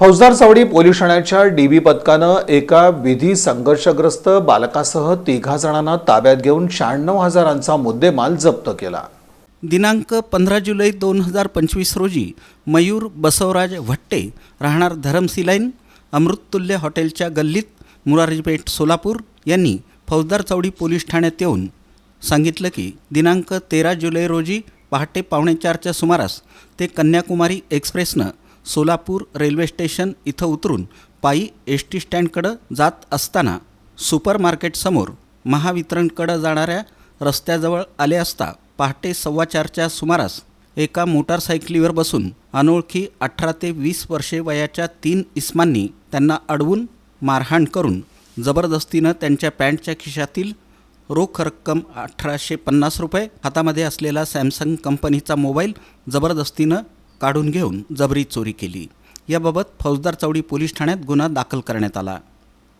फौजदार चावडी पोलीस ठाण्याच्या डीबी पथकानं एका विधी संघर्षग्रस्त बालकासह तिघा जणांना ताब्यात घेऊन शहाण्णव हजारांचा मुद्देमाल जप्त केला. दिनांक पंधरा जुलै दोन हजार पंचवीस रोजी मयूर बसवराज भट्टे राहणार धरमसी लाईन अमृततुल्य हॉटेलच्या गल्लीत मुरारीपेठ सोलापूर यांनी फौजदार चौडी पोलीस ठाण्यात येऊन सांगितलं की दिनांक तेरा जुलै रोजी पहाटे पावणेचारच्या सुमारास ते कन्याकुमारी एक्सप्रेसनं सोलापूर रेल्वे स्टेशन इथं उतरून पायी एस टी स्टँडकडं जात असताना सुपर मार्केटसमोर महावितरणकडं जाणाऱ्या रस्त्याजवळ आले असता पहाटे सव्वा चारच्या सुमारास एका मोटारसायकलीवर बसून अनोळखी अठरा ते वीस वर्षे वयाच्या तीन इस्मांनी त्यांना अडवून मारहाण करून जबरदस्तीनं त्यांच्या पॅन्टच्या खिशातील रोख रक्कम अठराशे पन्नास रुपये हातामध्ये असलेला सॅमसंग कंपनीचा मोबाईल जबरदस्तीनं काढून घेऊन जबरी चोरी केली. याबाबत फौजदार चौडी पोलीस ठाण्यात गुन्हा दाखल करण्यात आला.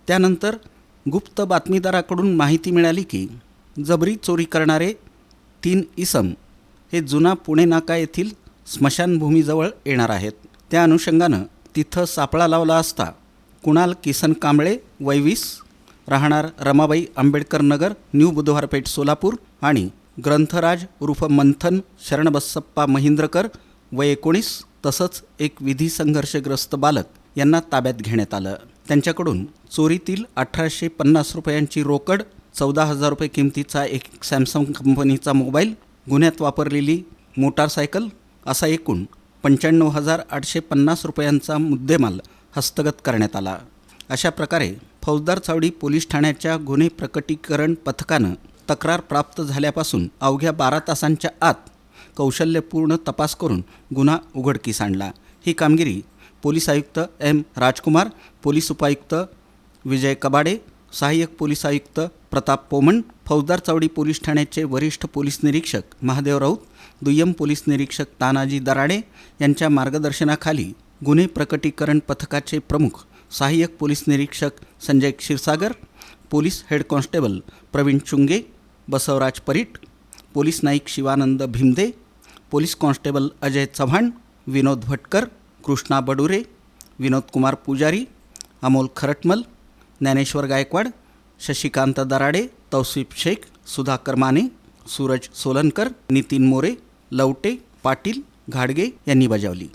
त्यानंतर गुप्त बातमीदाराकडून माहिती मिळाली की जबरी चोरी करणारे तीन इसम हे जुना पुणे नाका येथील स्मशानभूमीजवळ येणार आहेत. त्या अनुषंगानं तिथं सापळा लावला असता कुणाल किसन कांबळे वैवीस राहणार रमाबाई आंबेडकर नगर न्यू बुधवारपेठ सोलापूर आणि ग्रंथराज उर्फ मंथन शरणबसप्पा महिंद्रकर वय एकोणीस तसंच एक विधी संघर्षग्रस्त बालक यांना ताब्यात घेण्यात आलं. त्यांच्याकडून चोरीतील अठराशे पन्नास रुपयांची रोकड चौदा हजार रुपये किमतीचा एक सॅमसंग कंपनीचा मोबाईल गुन्ह्यात वापरलेली मोटारसायकल असा एकूण पंच्याण्णव हजार आठशे पन्नास रुपयांचा मुद्देमाल हस्तगत करण्यात आला. अशा प्रकारे फौजदार चावडी पोलीस ठाण्याच्या गुन्हे प्रकटीकरण पथकानं तक्रार प्राप्त झाल्यापासून अवघ्या बारा तासांच्या आत कौशल्यपूर्ण तपास करून गुन्हा उघडकीस आणला. ही कामगिरी पोलीस आयुक्त एम. राजकुमार पोलीस उपायुक्त विजय कबाडे सहाय्यक पोलीस आयुक्त प्रताप पोमण फौजदार चावडी पोलीस ठाण्याचे वरिष्ठ पोलीस निरीक्षक महादेव राऊत दुय्यम पोलीस निरीक्षक तानाजी दराडे यांच्या मार्गदर्शनाखाली गुन्हे प्रकटीकरण पथकाचे प्रमुख सहाय्यक पोलीस निरीक्षक Sanjay Kshirsagar police head constable Pravin Chunge Basavraj Parit police Naik Shivanand Bhimde police constable Ajay Chavan Vinod Bhatkar Krishna Badure Vinod Kumar Pujari Amol Kharatmal Dnyaneshwar Gaikwad Shashikant Darade Tausif Shaikh Sudhakar Mane Suraj Solankar Nitin More Lavate Patil घाडगे यांनी बजावली.